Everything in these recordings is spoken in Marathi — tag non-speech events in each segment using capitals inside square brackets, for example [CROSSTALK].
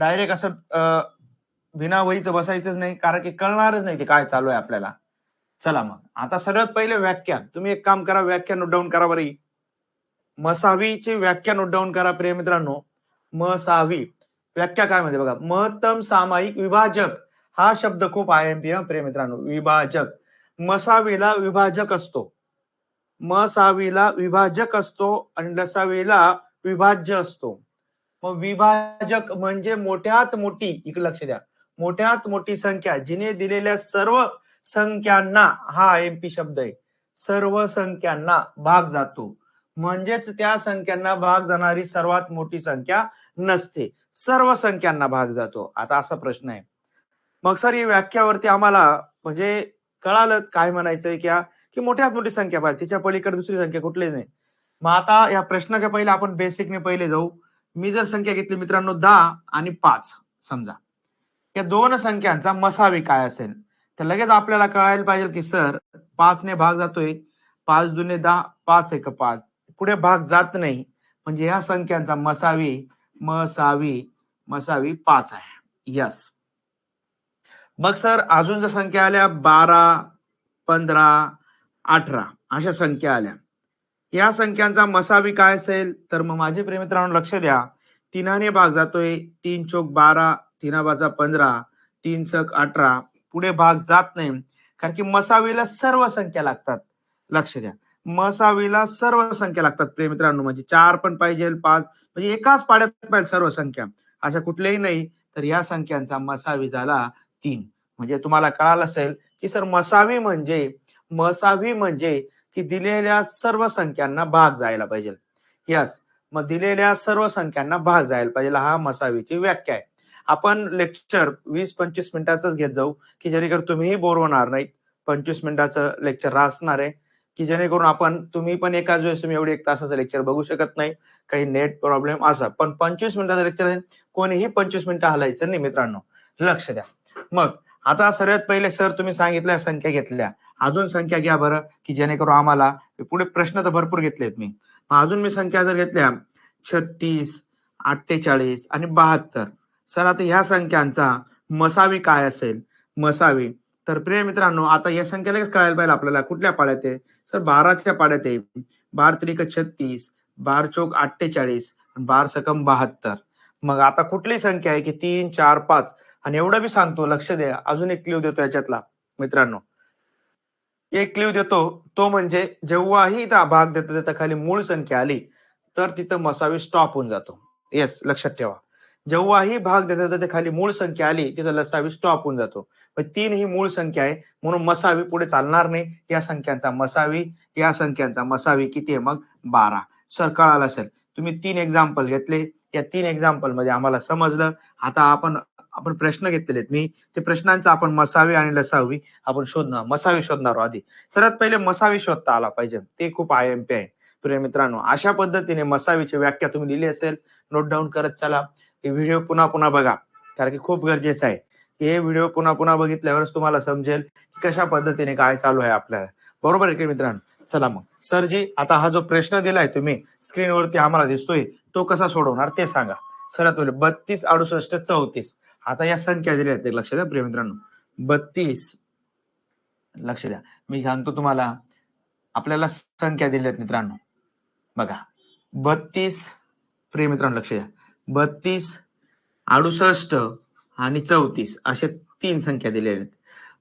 डायरेक्ट असं विना वहीचं बसायचंच नाही कारण की कळणारच नाही ते काय चालू आहे आपल्याला. चला मग. आता सगळ्यात पहिले व्याख्यान. तुम्ही एक काम करा व्याख्या नोट डाऊन करा बरी मसावीची व्याख्या नोट डाऊन करा प्रिय मित्रांनो. मसावी. व्याख्या काय म्हणते बघा. महत्तम सामायिक विभाजक. हा शब्द खूप आय एम पी प्रिय मित्रांनो. विभाजक. मसावीला विभाजक असतो. मसावीला विभाजक असतो. आणि लसावीला विभाज्य असतो. मग विभाजक म्हणजे मोठ्यात मोठी इकडे लक्ष द्या. मोठ्यात मोठी संख्या जिने दिलेल्या सर्व संख्यांना हा एमपी शब्द आहे सर्व संख्यांना भाग जातो. म्हणजेच त्या संख्यांना भाग जाणारी सर्वात मोठी संख्या नसते. सर्व संख्यांना भाग जातो. आता असा प्रश्न आहे. मग सर ही व्याख्यावरती आम्हाला म्हणजे कळालं काय म्हणायचंय क्या? की मोठ्यात मोठी संख्या पाहिजे तिच्या पलीकडे दुसरी संख्या कुठलीच नाही. मग आता या प्रश्नाच्या पहिले आपण बेसिकने पहिले जाऊ. मी जर संख्या घेतली मित्रांनो दहा आणि पाच समजा. या दोन संख्यांचा मसावी काय असेल? तर लगेच आपल्याला कळायला पाहिजे की सर पाच ने भाग जातोय. पाच दुने दहा पाच एक पाच. पुढे भाग जात नाही. म्हणजे या संख्यांचा मसावी मसावी मसावी पाच आहे. यस मग सर अजून जर संख्या आल्या बारा पंधरा अठरा अशा संख्या आल्या. या संख्यांचा मसावी काय असेल? तर मग माझे प्रेमित्रांनो लक्ष द्या. तिनाने भाग जातोय. तीन चोक बारा तिना बाजा पंधरा तीन सक अठरा. पुढे भाग जात नाही. कारण की मसावीला सर्व संख्या लागतात. लक्ष द्या. मसावीला सर्व संख्या लागतात प्रेमित्रांनो म्हणजे चार पण पाहिजे पाच. म्हणजे एकाच पाड्यात पाहिजे सर्व संख्या. अशा कुठल्याही नाही. तर या संख्यांचा मसावी झाला तीन. म्हणजे तुम्हाला कळालं असेल की सर मसावी म्हणजे मसावी म्हणजे की दिलेल्या सर्व संख्यांना भाग जायला पाहिजे. यस मग दिलेल्या सर्व संख्यांना भाग जायला पाहिजे. हा मसावीची व्याख्या आहे. आपण लेक्चर वीस पंचवीस मिनिटाचंच घेत जाऊ की जेणेकरून तुम्हीही बोर होणार नाहीत. पंचवीस मिनिटाचं लेक्चर असणार आहे. की जेणेकरून आपण तुम्ही पण एकाच वेळेस तुम्ही एवढी एक तासाचं लेक्चर बघू शकत नाही. काही नेट प्रॉब्लेम असा. पण पंचवीस मिनिटाचं लेक्चर आहे. कोणीही पंचवीस मिनिटं हलायचं नाही मित्रांनो. लक्ष द्या. मग आता सर्वात पहिले सर तुम्ही सांगितल्या संख्या घेतल्या. अजून संख्या घ्या बरं की जेणेकरून आम्हाला पुढे प्रश्न तर भरपूर घेतलेत मी. मग अजून मी संख्या जर घेतल्या छत्तीस अठ्ठेचाळीस आणि बहात्तर. सर आता ह्या संख्यांचा मसावी काय असेल? मसावी. तर प्रिय मित्रांनो आता या संख्या लगेच कळायला पाहिजे आपल्याला. कुठल्या पाड्यात आहे? सर बाराच्या पाड्यात आहे. बार त्रिक छत्तीस बार चौक अठ्ठेचाळीस बार सकम बहात्तर. मग आता कुठली संख्या आहे? की तीन चार पाच. आणि एवढं बी सांगतो लक्ष द्या. अजून एक क्ल्यू देतो याच्यातला मित्रांनो. एक क्ल्यू देतो. तो म्हणजे जेव्हाही त्या भाग देता देता खाली मूळ संख्या आली तर तिथं मसावी स्टॉप होऊन जातो. येस लक्षात ठेवा. जेव्हाही भाग देता देता खाली मूळ संख्या आली तिथं लसावी स्टॉप होऊन जातो. पण तीन ही मूळ संख्या आहे म्हणून मसावी पुढे चालणार नाही. या संख्यांचा मसावी या संख्यांचा मसावी किती आहे मग? बारा. सर कळालं असेल. तुम्ही तीन एक्झाम्पल घेतले. या तीन एक्झाम्पलमध्ये आम्हाला समजलं. आता आपण आपण प्रश्न घेतलेले आहेत मी ते प्रश्नांचा आपण मसावी आणि लसावी आपण शोधणार मसावी शोधणार आधी. सर्वात पहिले मसावी शोधता आला पाहिजे. ते खूप आय एम पी आहे. प्रिय मित्रांनो अशा पद्धतीने मसावीची व्याख्या तुम्ही लिहिली असेल नोट डाऊन करत चला. हे व्हिडिओ पुन्हा पुन्हा बघा कारण की खूप गरजेचं आहे. हे व्हिडिओ पुन्हा पुन्हा बघितल्यावरच तुम्हाला समजेल की कशा पद्धतीने काय चालू आहे आपल्याला बरोबर आहे की मित्रांनो? चला मग. सर जी आता हा जो प्रश्न दिलाय तुम्ही स्क्रीनवरती आम्हाला दिसतोय तो कसा सोडवणार ते सांगा. सर्वात पहिले बत्तीस अडुसष्ट चौतीस. आता या संख्या दिल्या आहेत. लक्ष द्या प्रिय मित्रांनो बत्तीस. लक्ष द्या. मी सांगतो तुम्हाला आपल्याला संख्या दिल्या आहेत मित्रांनो. बघा. बत्तीस प्रिय मित्रांनो लक्ष द्या. बत्तीस अडुसष्ट आणि चौतीस असे तीन संख्या दिलेल्या आहेत.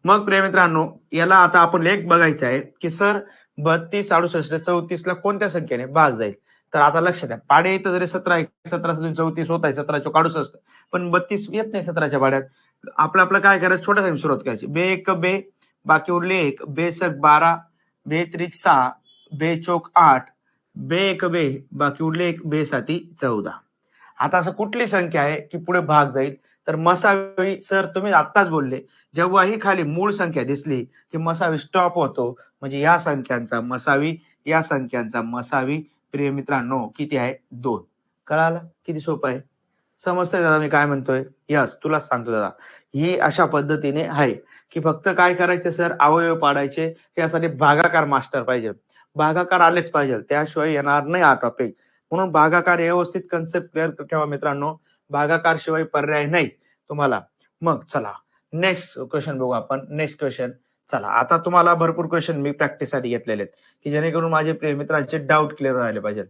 मग प्रिय मित्रांनो याला आता आपण लेख बघायचा आहे की सर बत्तीस अडुसष्ट चौतीसला कोणत्या संख्येने भाग जाईल? तर आता लक्ष द्या पाडे येतं जरी सतरा सतरा चौतीस होत आहे सतरा चौक अडुसष्ट पण बत्तीस येत नाही सतराच्या पाड्यात. आपलं आपलं काय करायचं? छोट्या सुरुवात करायची. बे एक बे बाकी उरले एक बे सक बारा बे त्रिक सहा बे चौक आठ बे एक बे बाकी उरले एक बे साती चौदा. आता असं कुठली संख्या आहे की पुढे भाग जाईल? तर मसावी सर तुम्ही आत्ताच बोलले जेव्हाही खाली मूळ संख्या दिसली की मसावी स्टॉप होतो म्हणजे या संख्यांचा मसावी या संख्यांचा मसावी प्रिय मित्रांनो किती आहे? दोन. कळालं? किती सोपं आहे? समजतंय दादा मी काय म्हणतोय? यस तुला सांगतो दादा. ही अशा पद्धतीने आहे की फक्त काय करायचे सर? अवयव पाडायचे. यासाठी भागाकार मास्टर पाहिजे. भागाकार आलेच पाहिजे. त्याशिवाय येणार नाही हा टॉपिक म्हणून भागाकार व्यवस्थित कन्सेप्ट क्लिअर ठेवा मित्रांनो. भागाकार शिवाय पर्याय नाही तुम्हाला. मग चला नेक्स्ट क्वेश्चन बघू आपण. नेक्स्ट क्वेश्चन चला आता तुम्हाला भरपूर क्वेश्चन मी प्रॅक्टिससाठी घेतलेले आहेत की जेणेकरून माझे प्रेमित्रांचे डाऊट क्लिअर राहिले पाहिजेत.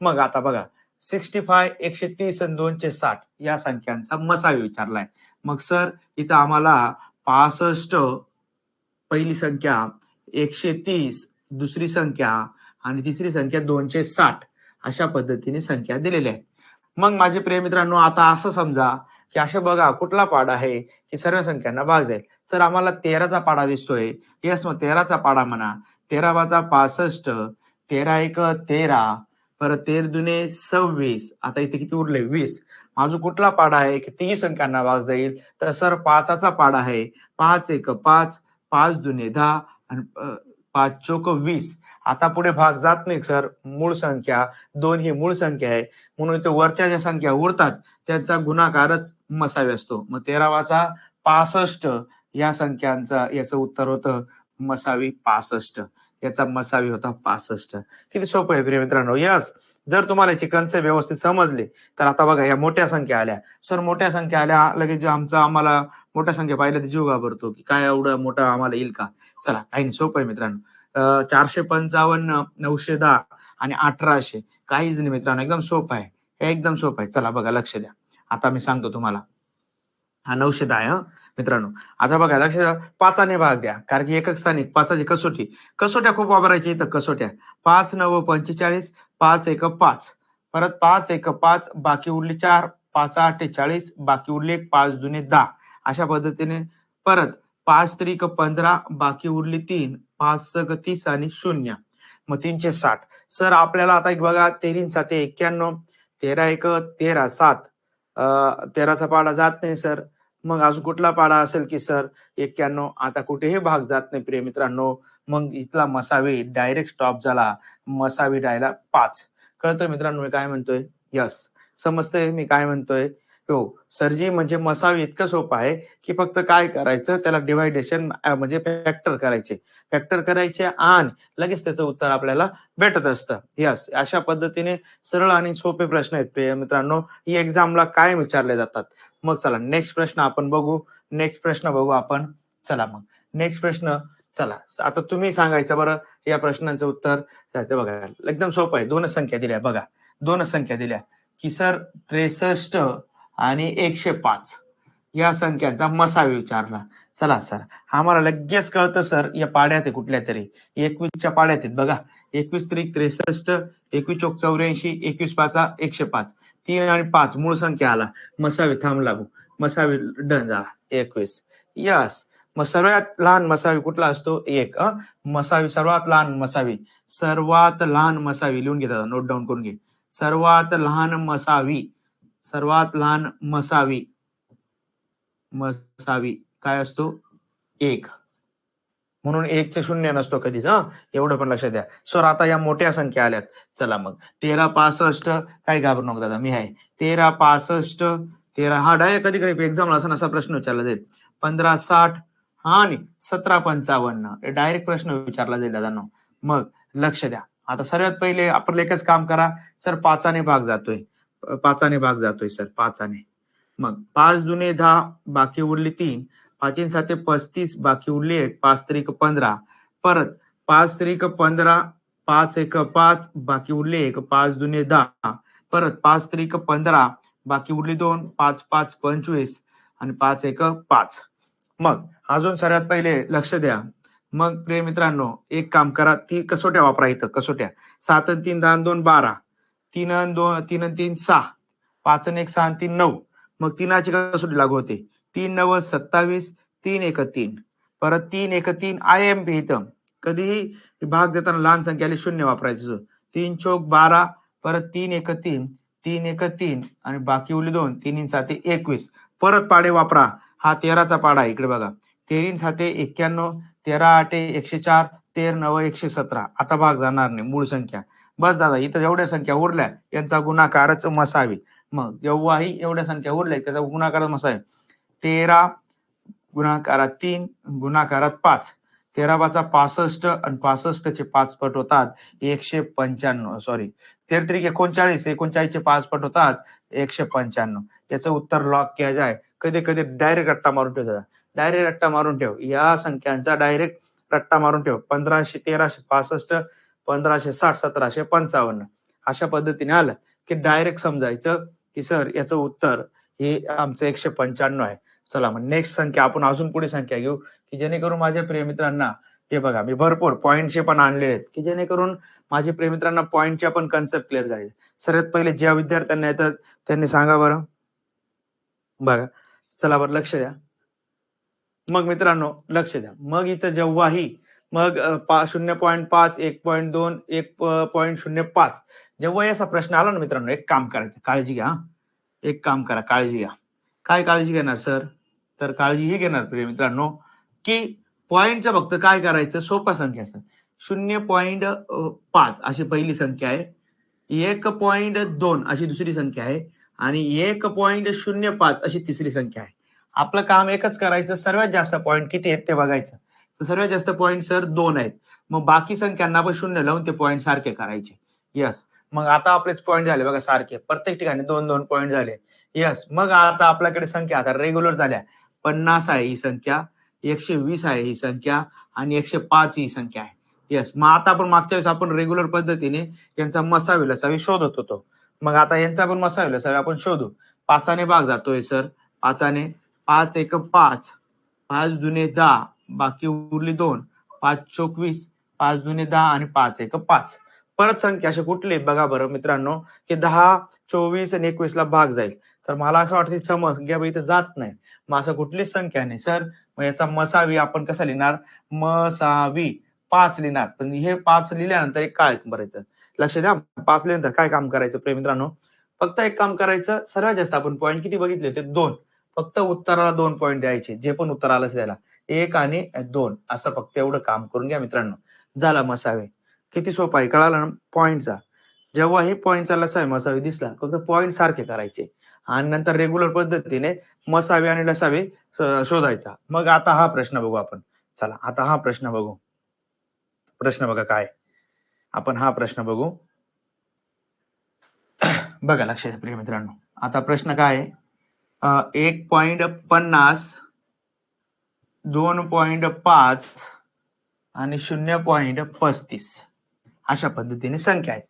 मग आता बघा सिक्स्टी फाय एकशे तीस आणि दोनशे साठ या संख्यांचा मसावी विचारलाय. मग सर इथं आम्हाला पासष्ट पहिली संख्या एकशे तीस दुसरी संख्या आणि तिसरी संख्या दोनशे साठ अशा पद्धतीने संख्या दिलेल्या आहेत. मग माझे प्रेमित्रांनो आता असं समजा की असे बघा कुठला पाडा आहे? की सर्व संख्यांना भाग जाईल. सर आम्हाला तेराचा पाडा दिसतोय. येस मग तेराचा पाडा म्हणा. तेरा वाजा पासष्ट तेरा एक तेरा परत तेर दुने सव्वीस. आता इथे किती उरले? वीस. माझं कुठला पाडा आहे? की तीही संख्यांना भाग जाईल. तर सर पाचाचा पाडा आहे. पाच एक पाच पाच दुने दहा आणि पाच चोक वीस. आता पुढे भाग जात नाही सर. मूळ संख्या दोन ही मूळ संख्या आहे. म्हणून इथे वरच्या ज्या संख्या उरतात त्यांचा गुणाकारच मसावी असतो. मग तेरावाचा पासष्ट. या संख्यांचा याचं उत्तर होतं मसावी पासष्ट. याचा मसावी होता पासष्ट. किती सोपं आहे प्रिय मित्रांनो. यस जर तुम्हाला याची कन्सेप्ट व्यवस्थित समजली तर आता बघा या मोठ्या संख्या आल्या. सर मोठ्या संख्या आल्या लगेच आमचं आम्हाला मोठ्या संख्या पाहिलं तर जीव घाबरतो. की काय एवढं मोठं आम्हाला येईल का? चला काही नाही सोपं आहे मित्रांनो. चारशे पंचावन्न नऊशे दहा आणि अठराशे. काहीच नाही मित्रांनो एकदम सोपं आहे. हे एकदम सोपं आहे. चला बघा लक्ष द्या. आता मी सांगतो तुम्हाला. हा नऊशे दहा आहे हं? मित्रांनो आता बघा लक्ष द्या. पाचाने भाग द्या. कारण की एकक स्थानिक पाचाची कसोटी. कसोट्या खूप वापरायची इथं कसोट्या. पाच नऊ पंचेचाळीस पाच एक पाच. परत पाच एक पाच बाकी उरली चार. पाच अठ्ठेचाळीस बाकी उरले एक पाच दुने दहा. अशा पद्धतीने परत पाच त्रिक पंधरा बाकी उरली तीन. पाच तीस आणि शून्य. मग तीनशे साठ. सर आपल्याला आता एक बघा तेरीन साते एक्क्याण्णव तेरा एक तेरा सात. तेराचा पाडा जात नाही सर. मग अजून कुठला पाडा असेल की सर? एक्क्याण्णव. आता कुठेही भाग जात नाही प्रिय मित्रांनो. मग इथला मसावी डायरेक्ट स्टॉप झाला. मसावी डायला पाच. कळतोय मित्रांनो मी काय म्हणतोय? यस. समजतंय? मी काय म्हणतोय? हो सरजी म्हणजे मसावी इतकं सोपं आहे की फक्त काय करायचं त्याला डिवायडेशन म्हणजे फॅक्टर करायचे. फॅक्टर करायचे आणि लगेच त्याचं उत्तर आपल्याला भेटत असतं. यस अशा पद्धतीने सरळ आणि सोपे प्रश्न आहेत प्रिय मित्रांनो. ही एक्झामला काय विचारले जातात. मग चला नेक्स्ट प्रश्न आपण बघू. नेक्स्ट प्रश्न बघू आपण. चला मग. नेक्स्ट प्रश्न चला. आता तुम्ही सांगायचं बरं या प्रश्नांचं उत्तर. त्याचं बघा एकदम सोपं आहे. दोनच संख्या दिल्या बघा. दोनच संख्या दिल्या. की सर त्रेसष्ट आणि एकशे पाच. या संख्यांचा मसावी विचारला. चला सर. आम्हाला लगेच कळतं सर या पाड्यात आहे कुठल्या तरी. एकवीसच्या पाड्यात आहेत. बघा एकवीस त्रिक त्रेसष्ट एकवीस चौक चौऱ्याऐंशी एकवीस पाचा एकशे पाच. तीन आणि पाच मूळ संख्या आला. मसावी थांब लागू. मसावी डन झाला. एकवीस. यस. मग सर्वात लहान मसावी कुठला असतो? एक अ? मसावी सर्वात लहान मसावी. सर्वात लहान मसावी लिहून घेतात नोट डाऊन करून घे. सर्वात लहान मसावी. सर्वात लहान मसावी. मसावी. काय असतो? एक. म्हणून एकचे शून्य नसतो कधीच हा? एवढं पण लक्षात द्या. सर आता या मोठ्या संख्या आल्यात. चला मग. तेरा पासष्ट. काय घाबरू नको दादा मी आहे. तेरा पासष्ट. तेरा. हा डायरेक्ट कधी कधी एक्झामला असं असा प्रश्न विचारला जाईल. पंधरा साठ. हा आणि सतरा पंचावन्न. डायरेक्ट प्रश्न विचारला जाईल दादांनो. मग लक्ष द्या. आता सर्वात पहिले आपण एकच काम करा. सर पाचाने भाग जातोय. पाचाने भाग जातोय सर पाचाने. मग पाच दुने दहा बाकी उरली तीन. पाचीन साते पस्तीस बाकी उरली एक. पाच त्रिक पंधरा. परत पाच त्रिक पंधरा पाच एक पाच बाकी उरले एक. पाच दुने दहा. परत पाच त्रिक पंधरा बाकी उरली दोन. पाच पाच पंचवीस. आणि पाच एक पाच. मग अजून सर्वात पहिले लक्ष द्या. मग प्रिय मित्रांनो एक काम करा. ती कसोट्या वापरा इथं कसोट्या. सात तीन दहा दोन बारा. तीन आणि दोन तीन आणि तीन सहा. पाच आणि एक सहा आणि तीन नऊ. मग तीनाची कसोटी लागू होते. तीन नव सत्तावीस तीन एक तीन. परत तीन एक तीन आय एम पी इथं कधीही भाग देताना लहान संख्याला शून्य वापरायचं तीन चौक बारा. परत तीन एक तीन. तीन एक तीन. आणि बाकी उरले दोन. तीन साते एकवीस. परत पाडे वापरा. हा तेराचा पाडा इकडे बघा. तेरीन साते एक्क्याण्णव. तेरा आठ एकशे चार. तेर नव एकशे सतरा. आता भाग जाणार नाही. मूळ संख्या. बस दादा इथं एवढ्या संख्या उरल्या यांचा गुणाकारच मसावी. मग जेव्हाही एवढ्या संख्या उरल्या त्याचा गुणाकारच मसावी. तेरा गुणाकारात तीन गुणाकारात पाच. तेरा पाचा पासष्ट आणि पासष्टचे पाच पट होतात एकशे पंच्याण्णव सॉरी तेर त्रिक एकोणचाळीस एकोणचाळीसचे पाच पट होतात एकशे पंच्याण्णव. याचं उत्तर लॉक केलं जाय. कधी कधी डायरेक्ट रट्टा मारून ठेव डायरेक्ट रट्टा मारून ठेव. या संख्यांचा डायरेक्ट रट्टा मारून ठेव. पंधराशे तेराशे पासष्ट पंधराशे साठ सतराशे पंचावन्न अशा पद्धतीने आलं की डायरेक्ट समजायचं की सर याचं उत्तर हे आमचं एकशे पंच्याण्णव आहे. चला मग नेक्स्ट संख्या आपण अजून पुढे संख्या घेऊ की जेणेकरून माझ्या प्रियमित्रांना हे बघा मी भरपूर पॉईंटचे पण आणले आहेत की जेणेकरून माझे प्रियमित्रांना पॉईंटच्या पण कन्सेप्ट क्लिअर झाले. सर्वात पहिले ज्या विद्यार्थ्यांना येतात त्यांनी सांगा बरं. बघा चला बरं लक्ष द्या. मग मित्रांनो लक्ष द्या. मग इथं जेव्हाही मग पा शून्य पॉईंट पाच एक पॉईंट दोन एक पॉईंट शून्य पाच. जेव्हा असा प्रश्न आला ना मित्रांनो एक काम करायचं काळजी घ्या एक काम करा काळजी घ्या. काय काळजी घेणार सर? तर काळजी ही घेणार प्रिय मित्रांनो की पॉईंटचं फक्त काय करायचं सोपा संख्या असतात. शून्य पॉईंट पाच अशी पहिली संख्या आहे. एक पॉईंट दोन अशी दुसरी संख्या आहे. आणि एक पॉईंट शून्य पाच अशी तिसरी संख्या आहे. आपलं काम एकच करायचं सर्वात जास्त पॉईंट किती आहेत ते बघायचं. तर सर्वात जास्त पॉईंट सर दोन आहेत. मग बाकी संख्यांना पण शून्य लावून ते पॉईंट सारखे करायचे. यस मग आता आपलेच पॉईंट झाले बघा सारखे. प्रत्येक ठिकाणी दोन दोन पॉईंट झाले. यस मग आता आपल्याकडे संख्या आता रेग्युलर झाल्या. पन्नास आहे ही संख्या एकशे वीस आहे ही संख्या आणि एकशे पाच ही संख्या आहे. येस मग आता आपण मागच्या वेळेस आपण रेग्युलर पद्धतीने यांचा मसावी लसावी शोधत होतो. मग आता यांचा पण मसावी लसावी आपण शोधू. पाचाने भाग जातोय सर पाचाने पाच एक पाच. पाच दुने दहा. बाकी उरली दोन. पाच चोवीस पाच दुने दहा आणि पाच एक पाच. परत संख्या अशी कुठली? बघा बरं मित्रांनो की दहा चोवीस आणि एकवीस ला भाग जाईल. तर मला असं वाटतं समस्या इथं जात नाही. मग असं कुठलीच संख्या नाही सर. मग याचा मसावी आपण कसा लिहिणार? मसावी. पाच लिहिणार. तर हे पाच लिहिल्यानंतर एक काय करायचं लक्ष द्या. पाच लिहिल्यानंतर काय काम करायचं प्रिय मित्रांनो? फक्त एक काम करायचं. सर्वात जास्त आपण पॉईंट किती बघितले होते? दोन. फक्त उत्तराला दोन पॉईंट द्यायचे. जे पण उत्तर आलं द्यायला त्याला. एक आणि दोन. असं फक्त एवढं काम करून घ्या मित्रांनो. झाला मसावे. किती सोपा आहे कळाला ना? पॉईंटचा जेव्हा हे पॉईंटचा लसावे मसावे दिसला. फक्त पॉईंट सारखे करायचे. आणि नंतर रेग्युलर पद्धतीने मसावे आणि लसावे शोधायचा. मग आता हा प्रश्न बघू आपण. चला आता हा प्रश्न बघू. प्रश्न बघा काय. आपण हा प्रश्न बघू. बघा लक्ष प्रिय मित्रांनो. आता प्रश्न काय आहे? एक पॉइंट पन्नास दोन पॉइंट पाच आणि शून्य पॉइंट पस्तीस अशा पद्धतीने संख्या आहेत.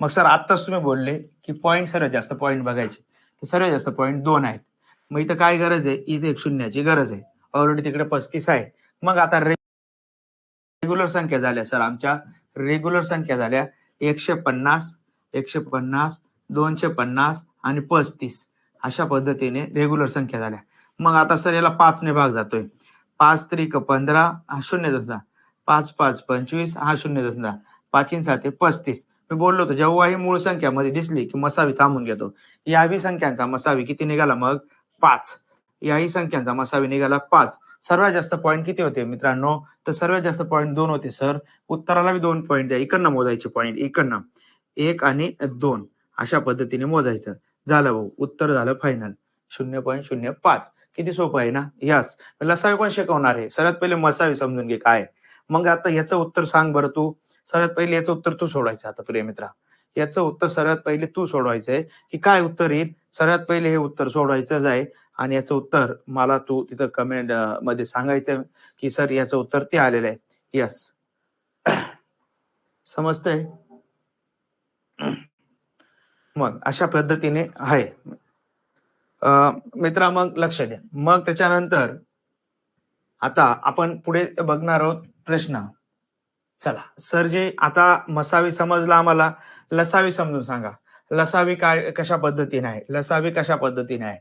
मग सर आत्ताच तुम्ही बोलले की पॉईंट सर्वात जास्त पॉईंट बघायचे. तर सर्वात जास्त पॉईंट दोन आहेत. मग इथं काय गरज आहे? इथे एक शून्याची गरज आहे. ऑलरेडी तिकडे पस्तीस आहे. मग आता रेग्युलर संख्या झाल्या सर आमच्या. रेग्युलर संख्या झाल्या एकशे पन्नास एकशे पन्नास दोनशे पन्नास आणि पस्तीस अशा पद्धतीने रेग्युलर संख्या झाल्या. मग आता सर याला पाचने भाग जातोय. पाच त्रिक पंधरा हा शून्य दसदा पाच पाच पंचवीस हा शून्य दसदा पाचीन साते पस्तीस. मी बोललो होतो जेव्हाही मूळ संख्या मध्ये दिसली की मसावी थांबून घेतो. यावी संख्यांचा मसावी किती निघाला मग? पाच. याही संख्यांचा मसावी निघाला पाच. सर्वात जास्त पॉईंट किती होते मित्रांनो? तर सर्वात जास्त पॉईंट दोन होते सर. उत्तराला बी दोन पॉईंट द्या. इकडनं मोजायचे पॉईंट इकडनं. एक आणि दोन. अशा पद्धतीने मोजायचं. झालं भाऊ. उत्तर झालं फायनल शून्य पॉईंट शून्य पाच. किती सोपं आहे ना? यस लसावी पण शिकवणार आहे? सर्वात पहिले मसावी समजून घे काय? मग आता याचं उत्तर सांग बरं तू. सर्वात पहिले याचं उत्तर तू सोडवायचं आता तुझ्या मित्रा. याचं उत्तर सर्वात पहिले तू सोडवायचं आहे की काय उत्तर येईल? सर्वात पहिले हे उत्तर सोडवायचंच आहे. आणि याचं उत्तर मला तू तिथं कमेंटमध्ये सांगायचं की सर याचं उत्तर ते आलेलं आहे. यस [CLEARS THROAT] समजतंय? [CLEARS THROAT] मग अशा पद्धतीने आहे. मित्रा मग लक्ष द्या. मग त्याच्यानंतर आता आपण पुढे बघणार आहोत प्रश्न. चला सर जे आता मसावी समजला आम्हाला. लसावी समजून सांगा. लसावी काय कशा पद्धतीने आहे? लसावी कशा पद्धतीने आहे?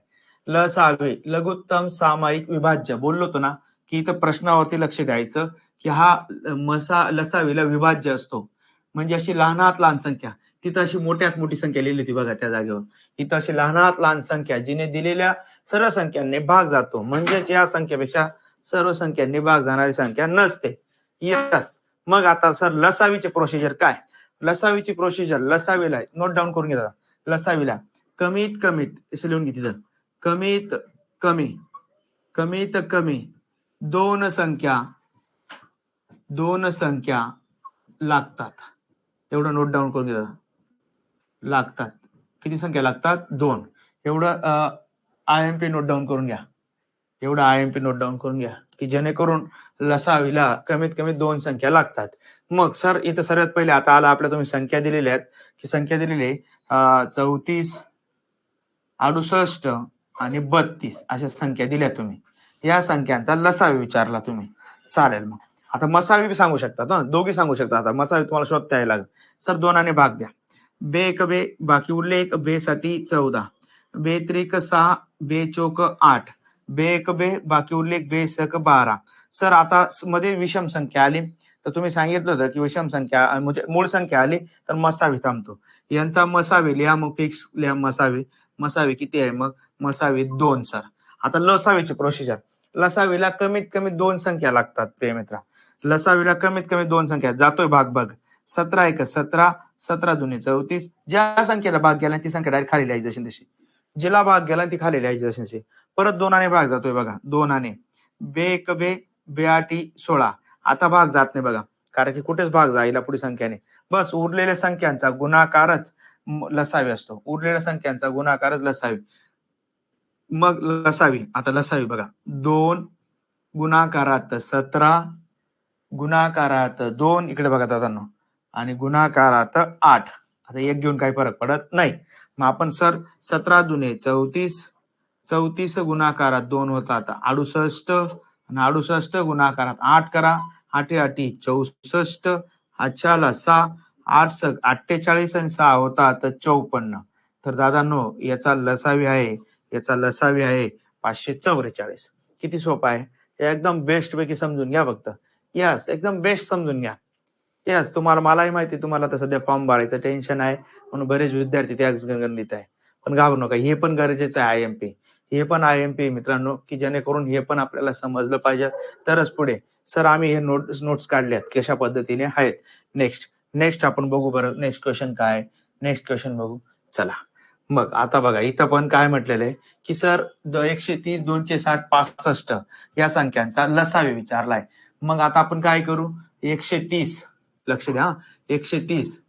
लसावी लघुत्तम सामायिक विभाज्य. बोललो होतो ना की इथं प्रश्नावरती लक्ष द्यायचं की हा मसा लसावीला विभाज्य असतो. म्हणजे अशी लहानात लहान संख्या. तिथं अशी मोठ्यात मोठी संख्या लिहिली होती बघा त्या जागेवर. इथं अशी लहानात लहान संख्या जिने दिलेल्या सर्व संख्यांनी भाग जातो. म्हणजेच या संख्येपेक्षा सर्व संख्यांनी भाग जाणारी संख्या नसते. यस मग आता सर लसावीचे प्रोसिजर काय? लसावीची प्रोसिजर लसावीला नोट डाऊन करून घेता लसावीला कमीत कमीत असं लिहून घेते तर कमीत कमी कमीत कमी दोन संख्या दोन संख्या लागतात. एवढं नोट डाऊन करून घेतात. लागतात. किती संख्या लागतात? दोन. एवढं I M P note down करून घ्या. एवढं I M P note down करून घ्या. की जेणेकरून लसावीला कमीत कमी दोन संख्या लागतात. मग सर इथं सर्वात पहिले आता आला आपल्या तुम्ही संख्या दिलेल्या आहेत. की संख्या दिलेली आहे चौतीस अडुसष्ट आणि बत्तीस अशा संख्या दिल्या तुम्ही. या संख्यांचा लसावी विचारला तुम्ही. चालेल मग. आता मसावी बी सांगू शकतात ना दोघी सांगू शकतात आता. मसावी तुम्हाला शोधता यायला लागेल. सर दोनाने भाग द्या. बे एक बे बाकी उरले एक बे साती चौदा. बे त्रिक सहा बे चौक आठ. बे एक बे बाकी उरले एक बे सक बारा. सर आता मध्ये विषम संख्या आली. तर तुम्ही सांगितलं होतं की विषम संख्या म्हणजे मूळ संख्या आली तर मसावी थांबतो. यांचा मसावी लिहा मग फिक्स लिहा मसावी. मसावी किती आहे मग? मसावी दोन सर. आता लसावीची प्रोसिजर लसावीला कमीत कमी दोन संख्या लागतात प्रेमित्रा लसावीला कमीत कमी दोन संख्या जातोय भाग भाग. सतरा एक सतरा सतरा दुने चौतीस. ज्या संख्येला भाग गेला ती संख्या डायरेक्ट खाली लिहायची जशी तशी. जिला भाग गेला ती खाली लिहायची जशी तशी. परत दोनाने भाग जातोय बघा. दोनाने बे एक बे बे आठी सोळा. आता भाग जात नाही बघा. कारण की कुठेच भाग जाईला पुढे संख्याने बस उरलेल्या संख्यांचा गुणाकारच लसावी असतो. उरलेल्या संख्यांचा गुणाकारच लसावी. मग लसावी. आता लसावी बघा. दोन गुणाकारात सतरा गुणाकारात दोन इकडे बघा दादांनो. आणि गुणाकारात आठ. आता एक घेऊन काही फरक पडत नाही. मग आपण सर सतरा दुने चौतीस चौतीस गुणाकारात दोन होतात अडुसष्ट आणि अडुसष्ट गुणाकारात आठ करा. आठी आठी चौसष्ट आच्छाला सहा आठ स अठ्ठेचाळीस आणि सहा होतात चौपन्न. तर दादांनो याचा लसावी आहे. याचा लसावी आहे पाचशे चौवेचाळीस. किती सोपा आहे. हे एकदम बेस्ट पैकी समजून घ्या फक्त. यस एकदम बेस्ट समजून घ्या. यस तुम्हाला मलाही माहिती तुम्हाला तर सध्या फॉर्म भरायचं टेन्शन आहे म्हणून बरेच विद्यार्थी त्याच गणगणित आहे. पण घाबरू नका हे पण गरजेचं आहे आय एम पी हे पण आय एम पी मित्रांनो की जेणेकरून हे पण आपल्याला समजलं पाहिजे. तरच पुढे सर आम्ही हे नोट्स नोट्स काढल्यात कशा पद्धतीने आहेत. नेक्स्ट नेक्स्ट आपण बघू बरं नेक्स्ट क्वेश्चन काय? नेक्स्ट क्वेश्चन बघू. चला. मग आता बघा इथं पण काय म्हटलेलं आहे की सर एकशे तीस दोनशे साठ पासष्ट या संख्यांचा लसावी विचारलाय. मग आता आपण काय करू? एकशे तीस. लक्ष द्या एकशे तीस.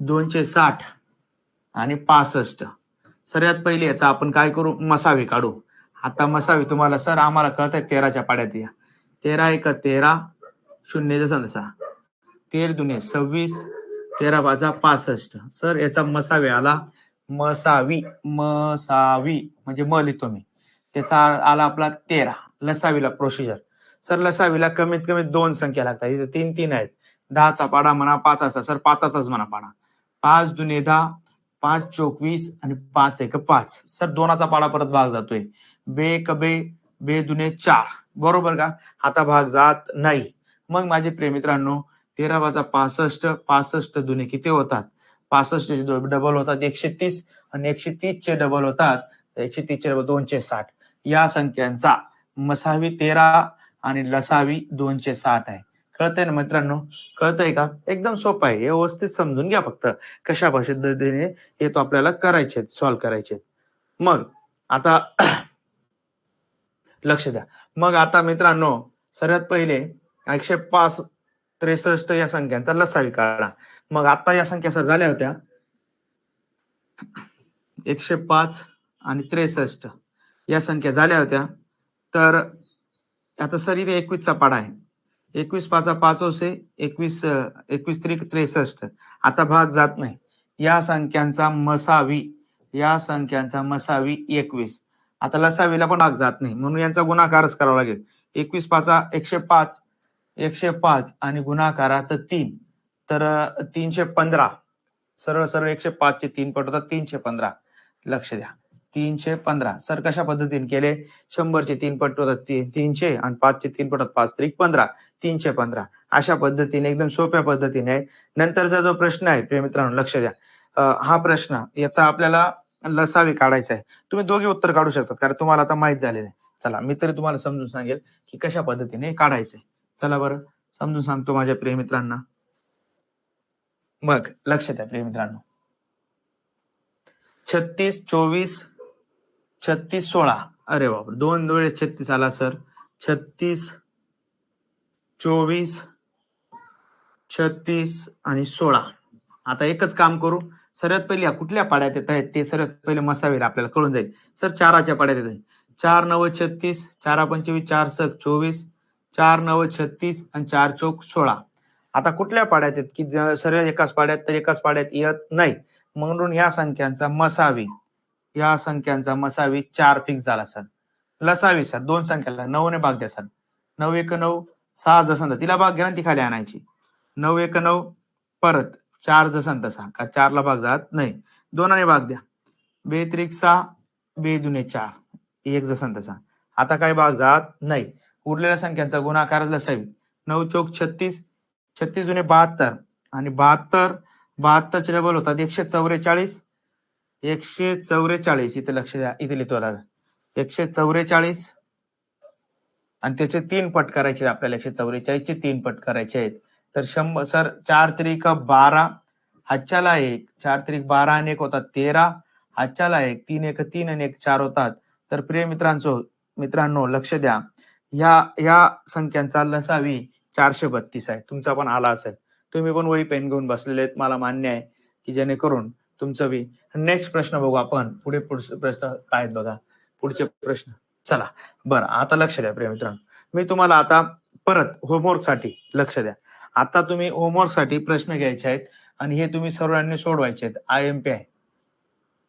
दोनशे साठ. आणि पासष्ट. सगळ्यात पहिले याचा आपण काय करू? मसावी काढू. आता मसावी तुम्हाला सर आम्हाला कळत आहे तेराच्या पाड्यात या. तेरा एक तेरा शून्य जसा तसा तेर दुने सव्वीस तेरा बाजा पासष्ट. सर याचा मसावी आला. मसावी मसावी. म्हणजे म लिहितो मी. त्याचा आला आपला तेरा. लसावीला प्रोसिजर सर लसावीला कमीत कमी दोन संख्या लागतात. इथे तीन तीन आहेत. दहाचा पाडा म्हणा पाचाचा. सर पाचाचाच म्हणा पाडा. पाच दुने दहा पाच चोवीस आणि पाच एक पाच. सर दोनाचा पाडा परत भाग जातोय. बे कबे बे बे दुने चार. बरोबर का? आता भाग जात नाही. मग माझे प्रेमित्रांनो तेरा वाजा पासष्ट पासष्ट दुने किती होतात? पासष्ट डबल होतात एकशे तीस आणि एकशे तीस चे डबल होतात एकशे तीस चे डबल दोनशे साठ. या संख्यांचा मसावी तेरा आणि लसावी दोनशे साठ आहे. कळतंय ना मित्रांनो? कळतंय का? एकदम सोपं आहे. व्यवस्थित समजून घ्या फक्त कशा पद्धतीने हे तो आपल्याला करायचे सॉल्व्ह करायचे मग आता [CLEARS THROAT] लक्ष द्या. मग आता मित्रांनो सर्वात पहिले एकशे पाच त्रेसष्ट या संख्यांचा लसावी काढा. मग आता या संख्या सर झाल्या होत्या. एकशे पाच आणि त्रेसष्ट या संख्या झाल्या होत्या. तर आता सर इथे एकवीसचा पाडा आहे. एकवीस पाचा पाचोसे एकवीस एकवीस त्रिक त्रेसष्ट. आता भाग जात नाही. या संख्यांचा मसावी या संख्यांचा मसावी एकवीस. आता लसावीला पण भाग जात नाही. म्हणून यांचा गुणाकारच करावा लागेल. एकवीस पाचा एकशे पाच एकशे पाच आणि गुणाकारात तीन. तर तीनशे पंधरा. सरळ सरळ एकशे पाचचे तीन पट होतात तीनशे पंधरा. लक्ष द्या. तीनशे पंधरा. सर कशा पद्धतीने केले? शंभरचे तीन पट होतात तीनशे आणि पाचचे तीन पट होतात पाच. त्रिक पंधरा. तीनशे पंधरा. अशा पद्धतीने एकदम सोप्या पद्धतीने. आहे नंतरचा जो प्रश्न आहे प्रिय मित्रांनो लक्ष द्या. हा प्रश्न याचा आपल्याला लसावी काढायचा आहे. तुम्ही दोघे उत्तर काढू शकतात कारण तुम्हाला आता माहीत झालेलं आहे. चला मी तरी तुम्हाला समजून सांगेल की कशा पद्धतीने काढायचंय चला बरं समजून सांगतो माझ्या प्रिय मित्रांना. मग लक्ष द्या प्रिय मित्रांनो. छत्तीस चोवीस छत्तीस सोळा. अरे बाप दोन वेळेस छत्तीस आला सर. छत्तीस चोवीस छत्तीस आणि सोळा. आता एकच काम करू. सर्वात पहिल्या कुठल्या पाड्यात येत आहेत? ते सर्वात पहिले मसावेल आपल्याला कळून जाईल. सर चाराच्या पाड्यात येत आहे. चार नव छत्तीस चारा पंचवीस चार सक चोवीस चार नव छत्तीस आणि चार चौक सोळा. आता कुठल्या पाड्यात आहेत की सर्व एकाच पाड्यात तर एकाच पाड्यात येत नाही. म्हणून या संख्यांचा मसावी. या संख्यांचा मसावी चार फिक्स झाला सर लसावी सर दोन संख्याला नऊ ने भाग द्या सर नऊ एक नऊ सहा जसंत. तिला भाग घ्या आणि ती खाली आणायची. नऊ एक नऊ परत चार जसं तसा का चारला भाग जात नाही. दोनाने भाग द्या. बे त्रिक सहा बे दुने चार. एक जसं तसा आता काय भाग जात नाही. उरलेल्या संख्यांचा गुणाकार लसावी नऊ चौक छत्तीस छत्तीस दुने बहात्तर. आणि बहात्तर बहात्तरचे डबल होतात एकशे चौवेचाळीस एकशे चौवेचाळीस इथे लक्ष द्या इथे लिहितो लागेल एकशे चौवेचाळीस आणि त्याचे तीन पट करायचे आहेत आपल्याला एकशे चौवेचाळीसचे तीन पट करायचे आहेत. तर शंभर सर चार त्रिक बारा हातच्याला एक चार त्रिक बारा आणि एक होतात तेरा हातच्याला एक तीन एक तीन आणि एक चार होतात. तर प्रिय मित्रांचो मित्रांनो लक्ष द्या. ह्या ह्या संख्यांचा लसावी चारशे बत्तीस आहे. तुमचा पण आला असेल. तुम्ही पण वही पेन घेऊन बसलेले आहेत. मला मान्य आहे की जेणेकरून तुमचं बी. नेक्स्ट प्रश्न बघू आपण. पुढे पुढचे प्रश्न काय आहेत बघा. पुढचे प्रश्न. चला. बरं आता लक्ष द्या प्रिय मित्रांनो. मी तुम्हाला आता परत होमवर्कसाठी लक्ष द्या. आता तुम्ही होमवर्कसाठी प्रश्न घ्यायचे आहेत आणि हे तुम्ही सर्वांनी सोडवायचे आहेत. आय एम पी आय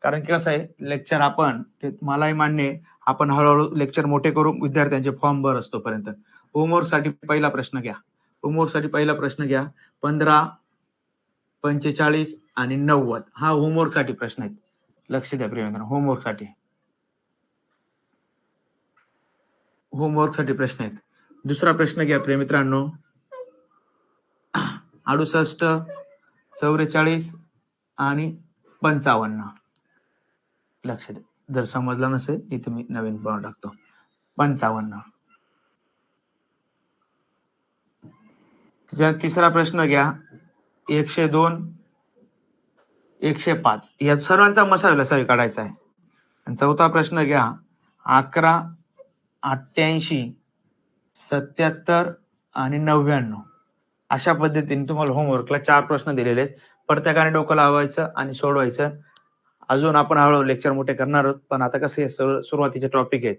कारण की कसं आहे लेक्चर आपण ते मलाही मान्य आपण हळूहळू लेक्चर मोठे करू विद्यार्थ्यांचे फॉर्म भर असतोपर्यंत. होमवर्कसाठी पहिला प्रश्न घ्या. होमवर्कसाठी पहिला प्रश्न घ्या. पंधरा पंचेचाळीस आणि नव्वद. हा होमवर्कसाठी प्रश्न आहे. लक्ष द्या प्रियंकर होमवर्कसाठी होमवर्कसाठी प्रश्न आहेत. दुसरा प्रश्न घ्या प्रेमित्रांनो अडुसष्ट चौवेचाळीस आणि पंचावन्न. लक्ष द्या. जर समजलं नसेल इथे मी नवीन बनवून टाकतो. पंचावन्न. तिसरा प्रश्न घ्या. एकशे दोन एकशे पाच. या सर्वांचा मसाला लसावी काढायचा आहे. आणि चौथा प्रश्न घ्या. अकरा अठ्ठ्याऐंशी सत्याहत्तर आणि नव्याण्णव. अशा पद्धतीने तुम्हाला होमवर्कला चार प्रश्न दिलेले आहेत. प्रत्येकाने डोकं लावायचं आणि सोडवायचं. अजून आपण हळूहळू लेक्चर मोठे करणार आहोत. पण आता कसं सुरुवातीचे टॉपिक आहेत.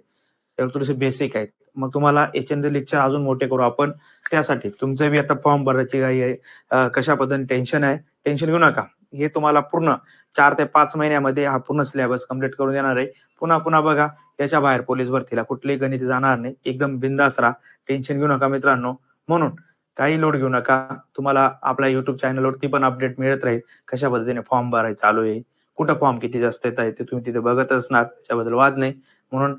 थोडेसे बेसिक आहेत. मग तुम्हाला याच्यानंतर लेक्चर अजून मोठे करू आपण. त्यासाठी तुमचं बी आता फॉर्म भरायची काही आहे. कशा पद्धतीने टेन्शन आहे टेन्शन घेऊ नका. हे तुम्हाला पूर्ण चार ते पाच महिन्यामध्ये हा पूर्ण सिलेबस कंप्लीट करून देणार आहे. पुन्हा पुन्हा बघा याच्या बाहेर पोलीस भरतीला कुठलीही गणित जाणार नाही. एकदम बिंदास राहा. टेन्शन घेऊ नका मित्रांनो. म्हणून काही लोड घेऊ नका. तुम्हाला आपल्या युट्यूब चॅनलवरती पण अपडेट मिळत राहील. कशा पद्धतीने फॉर्म भरायचं चालू आहे. कुठं फॉर्म किती जास्त येत आहे ते तुम्ही तिथे बघत असणार. त्याच्याबद्दल वाद नाही. म्हणून